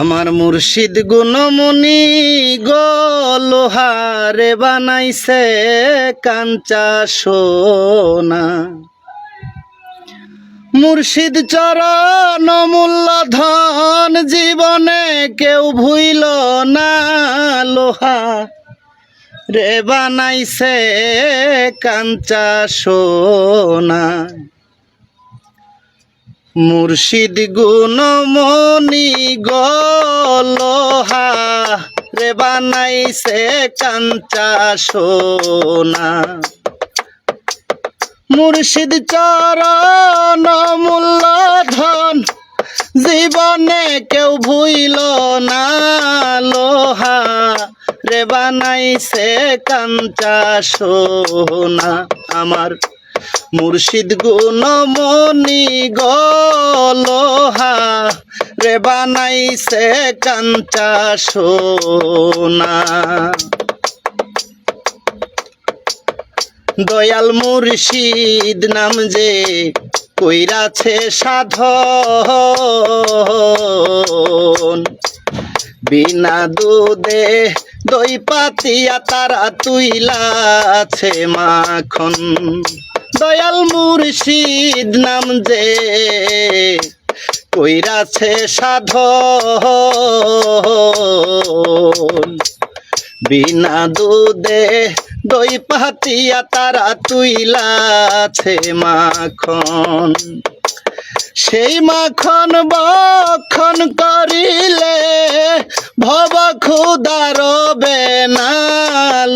আমার মুর্শিদ গুণমণি গোলোহারে বানাইছে কাঞ্চা সোনা। মুর্শিদ চরণ মূল্য ধন জীবনে কেউ ভুইল না, লোহা রে বানাইছে কাঞ্চা সোনা। মুর্শিদ গুণমণি গলোহা, রে বানাইছে কাঞ্চা সোনা। মুর্শিদ চরণ মূল্য ধন জীবনে কেউ ভুইল না লোহা, রে বানাইছে কাঞ্চা সোনা। আমার মুর্শিদ গুণমণি গলোহা, রে বানাইছে কাঞ্চা সোনা। দয়াল মুর্শিদ নাম যে কইরাছে সাধন। বিনা দুধে দই পাতিয়া তারা তুইলাছে মাখন। দয়াল মুর্শিদ নাম যে কইরাছে সাধ বিনা দুধে দই পাতিয়া তারা তুইলাছে মাখন। সেই মাখন বখন করিলে ভব ক্ষুদার বেনা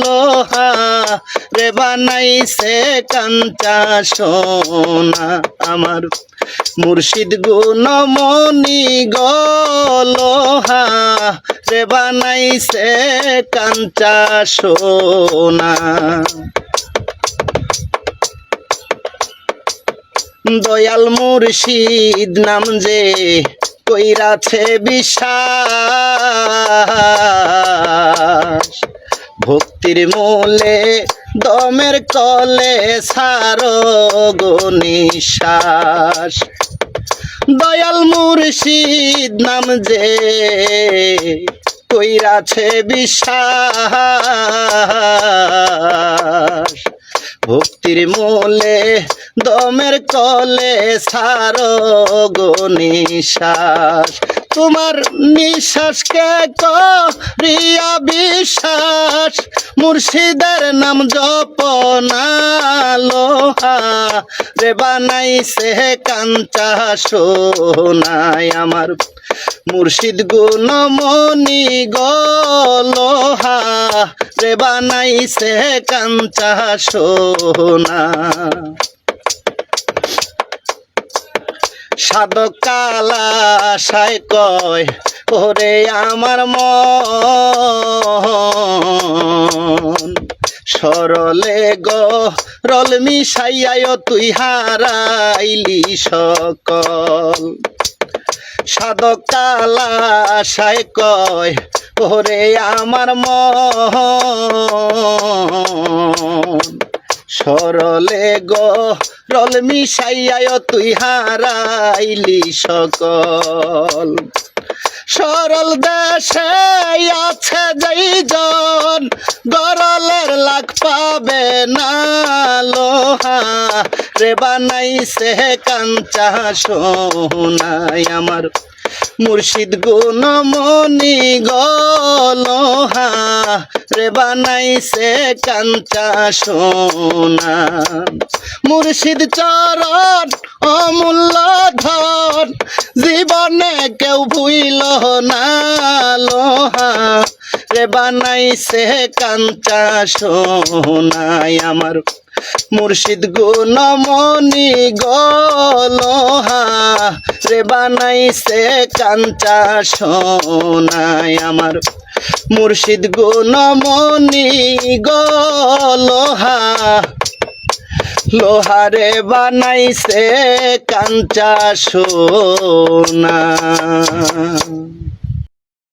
লোহা। রে বানাইছে কাঞ্চা সোনা আমার। মুর্শিদ গুণমণি গলোহা রে বানাইছে কাঞ্চা সোনা। দয়াল মুর্শিদ নাম যে কইরাছে বিশ্বাস। ভক্তির মূলে দমের কলে সার নিশ্বাস। দয়াল মুর্শিদ নাম যে কইরাছে বিশ্বাস। ভক্তির মূলে দমের কলে সার নিশ্বাস। তোমার নিঃশ্বাসকে করিয়া বিশ্বাস? মুর্শিদের নাম জপ না লোহা রে বানাইছে কাঞ্চা সোনাই আমার মুর্শিদ গুণমণি গলোহা রে বানাইছে কাঞ্চা সোনা। সাধক কালা সাই কয়, ওরে আমার মন, সরলে গ, রল মিশাইয়ায় তুই হারাইলি সকল। কালা সাই কয়, ওরে আমার মন সরলে গো, রল মিশাইয়ায় তুই হারাইলি সকল। সরল দেশে আছে যেইজন, গরলের লাখ পাবে না লোহা। রে বানাইছে কাঞ্চা সোনাই আমার মুর্শিদ গুণমণি গলোহা রে বানাইছে কাঞ্চা সোনা। মুর্শিদ চরণ অমূল্য ধন, জীবনে কেউ ভুইল না লোহা রে বানাইছে কাঞ্চা সোনাই আমার মুর্শিদ গুণমণি গলোহা রে বানাইছে কাঞ্চা সোনাই আমার মুর্শিদ গো নমনি গো লোহা। লোহারে বানাইছে কাঞ্চা সোনা।